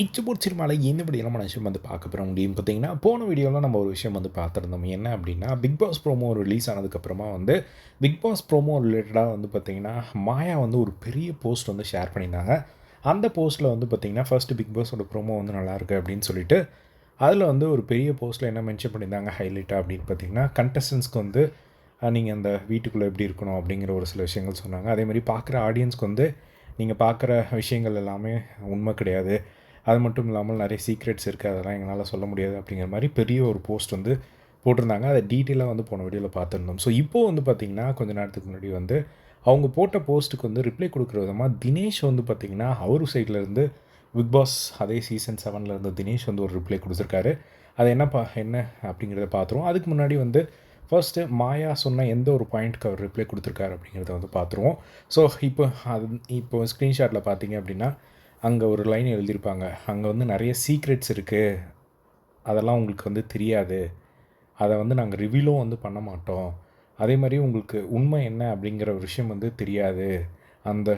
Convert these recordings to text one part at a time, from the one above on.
இச்சபூர் சினிமாவில் இந்த இப்படி நம்ம விஷயம் வந்து பார்க்க போகிறோம் அப்படின்னு பார்த்தீங்கன்னா போன வீடியோவில் நம்ம ஒரு விஷயம் வந்து பார்த்துருந்தோம். என்ன அப்படின்னா பிக் பாஸ் ப்ரோமோ ரிலீஸ் ஆனதுக்கப்புறமா வந்து பிக் பாஸ் ப்ரோமோ ரிலேட்டடாக வந்து பார்த்திங்கன்னா மாயா வந்து ஒரு பெரிய போஸ்ட் வந்து ஷேர் பண்ணியிருந்தாங்க. அந்த போஸ்ட்டில் வந்து பார்த்திங்கன்னா ஃபஸ்ட்டு பிக் பாஸோட ப்ரோமோ வந்து நல்லாயிருக்கு அப்படின்னு சொல்லிட்டு அதில் வந்து ஒரு பெரிய போஸ்ட்டில் என்ன மென்ஷன் பண்ணியிருந்தாங்க ஹைலைட்டாக அப்படின்னு பார்த்தீங்கன்னா கண்டஸ்டன்ஸ்க்கு வந்து நீங்கள் அந்த வீட்டுக்குள்ளே எப்படி இருக்கணும்? அப்படிங்கிற ஒரு சில விஷயங்கள் சொன்னாங்க. அதே மாதிரி பார்க்குற ஆடியன்ஸ்க்கு வந்து நீங்கள் பார்க்குற விஷயங்கள் எல்லாமே உண்மை கிடையாது. அது மட்டும் இல்லாமல் நிறைய சீக்ரெட்ஸ் இருக்குது அதெல்லாம் எங்களால் சொல்ல முடியாது அப்படிங்கிற மாதிரி பெரிய ஒரு போஸ்ட் வந்து போட்டிருந்தாங்க. அதை டீட்டெயிலாக வந்து போன வீடியோவில் பார்த்துருந்தோம். ஸோ இப்போது வந்து பார்த்திங்கன்னா கொஞ்ச நேரத்துக்கு முன்னாடி வந்து அவங்க போட்ட போஸ்ட்டுக்கு வந்து ரிப்ளை கொடுக்குற விதமாக தினேஷ் வந்து பார்த்திங்கன்னா அவர் சைட்லேருந்து பிக் பாஸ் அதே சீசன் செவனில் இருந்த தினேஷ் வந்து ஒரு ரிப்ளை கொடுத்துருக்காரு. அது என்னப்பா என்ன அப்படிங்கிறத பார்த்துருவோம் அதுக்கு முன்னாடி வந்து ஃபர்ஸ்ட்டு மாயா சொன்ன எந்த ஒரு பாயிண்ட்க்கு அவர் ரிப்ளை கொடுத்துருக்காரு அப்படிங்கிறத வந்து பார்த்துருவோம் ஸோ இப்போ அது இப்போ ஸ்க்ரீன்ஷாட்டில் பார்த்தீங்க அப்படின்னா அங்கே ஒரு லைன் எழுதியிருப்பாங்க. அங்கே வந்து நிறைய சீக்ரெட்ஸ் இருக்குது அதெல்லாம் உங்களுக்கு வந்து தெரியாது. அதை வந்து நாங்கள் ரிவீலும் வந்து பண்ண மாட்டோம். அதே மாதிரி உங்களுக்கு உண்மை என்ன அப்படிங்கிற ஒரு விஷயம் வந்து தெரியாது. அந்த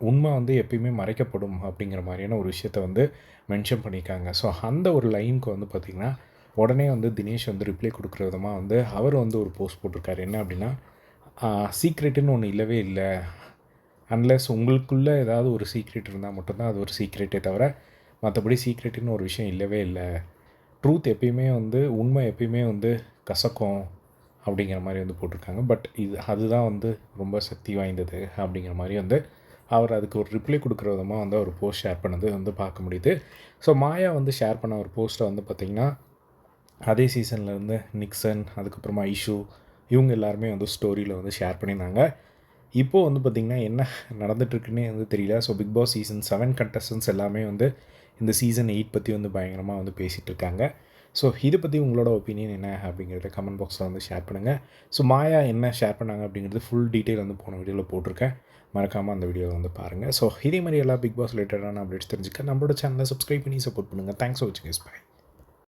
உண்மை வந்து எப்பயுமே மறைக்கப்படும் அப்படிங்கிற மாதிரியான ஒரு விஷயத்த வந்து மென்ஷன் பண்ணியிருக்காங்க. ஸோ அந்த ஒரு லைனுக்கு வந்து பார்த்திங்கன்னா உடனே வந்து தினேஷ் வந்து ரிப்ளை கொடுக்குற விதமாக வந்து அவர் வந்து ஒரு போஸ்ட் போட்டிருக்காரு. என்ன அப்படின்னா சீக்ரெட்டுன்னு ஒன்று இல்லவே இல்லை. அன்லெஸ் உங்களுக்குள்ளே ஏதாவது ஒரு சீக்ரெட் இருந்தால் மட்டும்தான் அது ஒரு சீக்ரெட்டே தவிர மற்றபடி சீக்ரெட்டுன்னு ஒரு விஷயம் இல்லவே இல்லை. ட்ரூத் எப்பயுமே வந்து உண்மை எப்பயுமே வந்து கசக்கும் அப்படிங்கிற மாதிரி வந்து போட்டிருக்காங்க. பட் இது அதுதான் வந்து ரொம்ப சக்தி வாய்ந்தது அப்படிங்கிற மாதிரி வந்து அவர் அதுக்கு ஒரு ரிப்ளை கொடுக்குற விதமாக வந்து அவர் போஸ்ட் ஷேர் பண்ணது வந்து பார்க்க முடியுது. ஸோ மாயா வந்து ஷேர் பண்ண ஒரு போஸ்ட்டை வந்து பார்த்திங்கன்னா அதே சீசன்லேருந்து நிக்சன் அதுக்கப்புறமா ஐஷு இவங்க எல்லாருமே வந்து ஸ்டோரியில் வந்து ஷேர் பண்ணியிருந்தாங்க. இப்போது வந்து பார்த்திங்கன்னா என்ன நடந்துட்டுருக்குன்னே வந்து தெரியல. So Bigg Boss season seven contestants எல்லாமே வந்து இந்த சீசன் எயிட் பற்றி வந்து பயங்கரமாக வந்து பேசிகிட்டு இருக்காங்க ஸோ இதை பற்றி உங்களோட ஒப்பீனியன் என்ன அப்படிங்கிறத கமெண்ட் பாக்ஸில் வந்து ஷேர் பண்ணுங்கள் ஸோ மாயா என்ன ஷேர் பண்ணாங்க அப்படிங்கிறது ஃபுல் டீட்டெயில் வந்து போன வீடியோவில் போட்டிருக்கேன். மறக்காமல் அந்த வீடியோவை வந்து பாருங்கள் ஸோ இதே மாதிரி எல்லா பிக் பாஸ் ரிலேட்டடான அப்டேட்ஸ் தெரிஞ்சுக்க நம்மளோட சேனலை சப்ஸ்கிரைப் பண்ணி சப்போர்ட் பண்ணுங்கள் தேங்க்ஸ் ஃபார் வாட்சிங் இஸ் பை